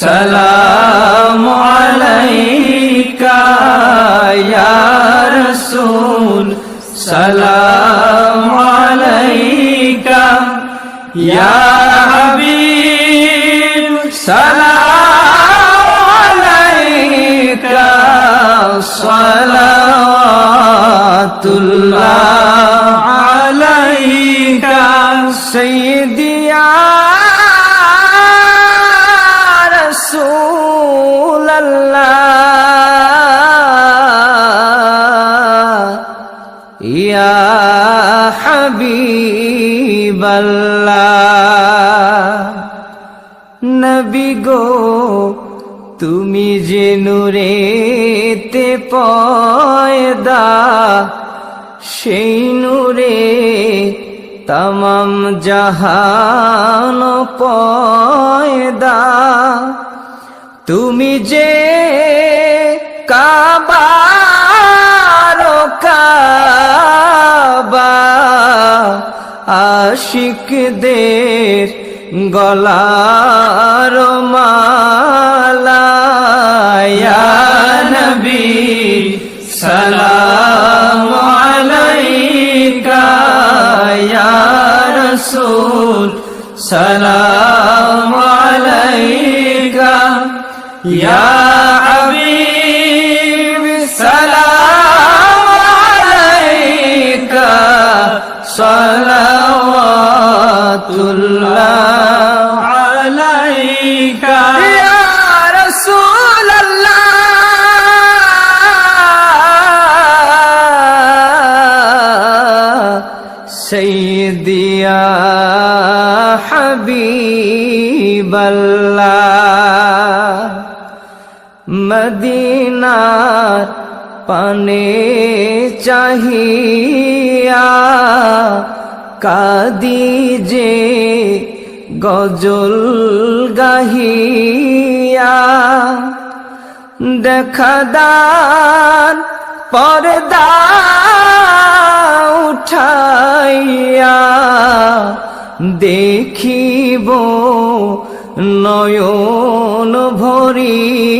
সালাম আলাইকা রাসূল সালাম আলাইকা সালাম আলাইকা সালাতুল্লাহ। রাসূলাল্লাহ ইয়া হাবিবাল্লাহ। নবী গো তুমি যে নূরেতে পয়দা সেই নূরে তমাম জাহান পয়দা। তুমি যে কাবার কাবা আশিকদের গলার মালা ইয়া হাবিব সালাম আলাইকা সালাওয়াতুল্লাহ আলাইকা ইয়া রাসূলাল্লাহ সাইয়্যিদি ইয়া হাবিবাল্লাহ মদিনার পানে চাহিয়া কাদি যে গজল গাহিয়া দেখাদান পর্দা উঠাইয়া দেখিব নয়ন ভরিয়া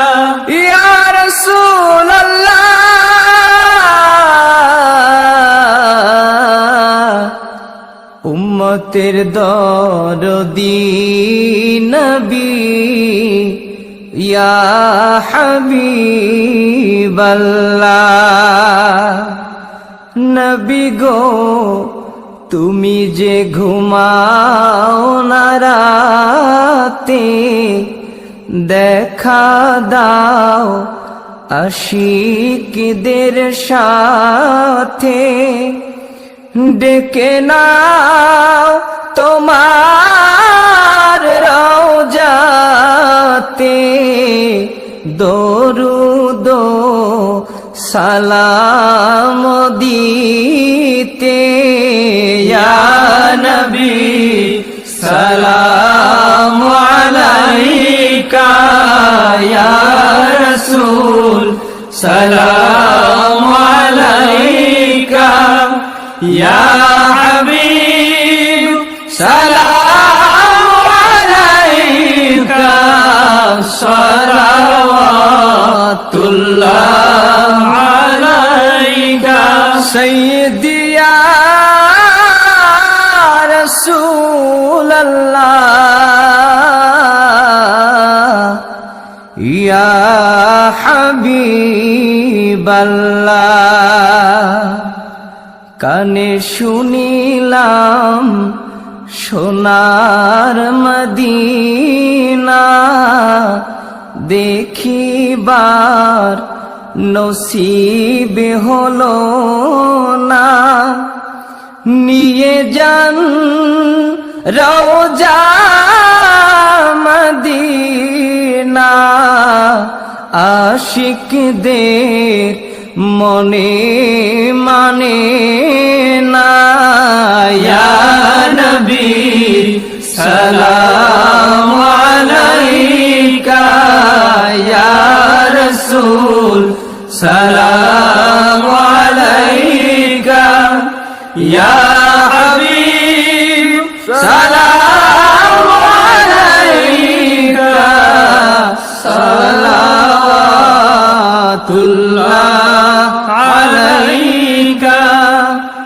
উম্মতের দরদি নবী, ইয়া হাবিবাল্লাহ। নবী গো, তুমি যে ঘুমাও না রাতে, দেখা দাও আশিকদের সাথে। ডেকে নাও তোমার রওজাতে। দরুদ সালাম দিতে। ইয়া হাবিব সালাম আলাইকা সালাওয়াতুল্লাহ আলাইকা সাইয়্যিদি ইয়া রাসূলাল্লাহ ইয়া হাবিবাল্লাহ কানে শুনিলাম সোনার মদিনা। দেখিবার নসিব হলো না। নিয়ে যান রওজা মদিনা। আশিকদের মনে মানে না। নবী সালাম।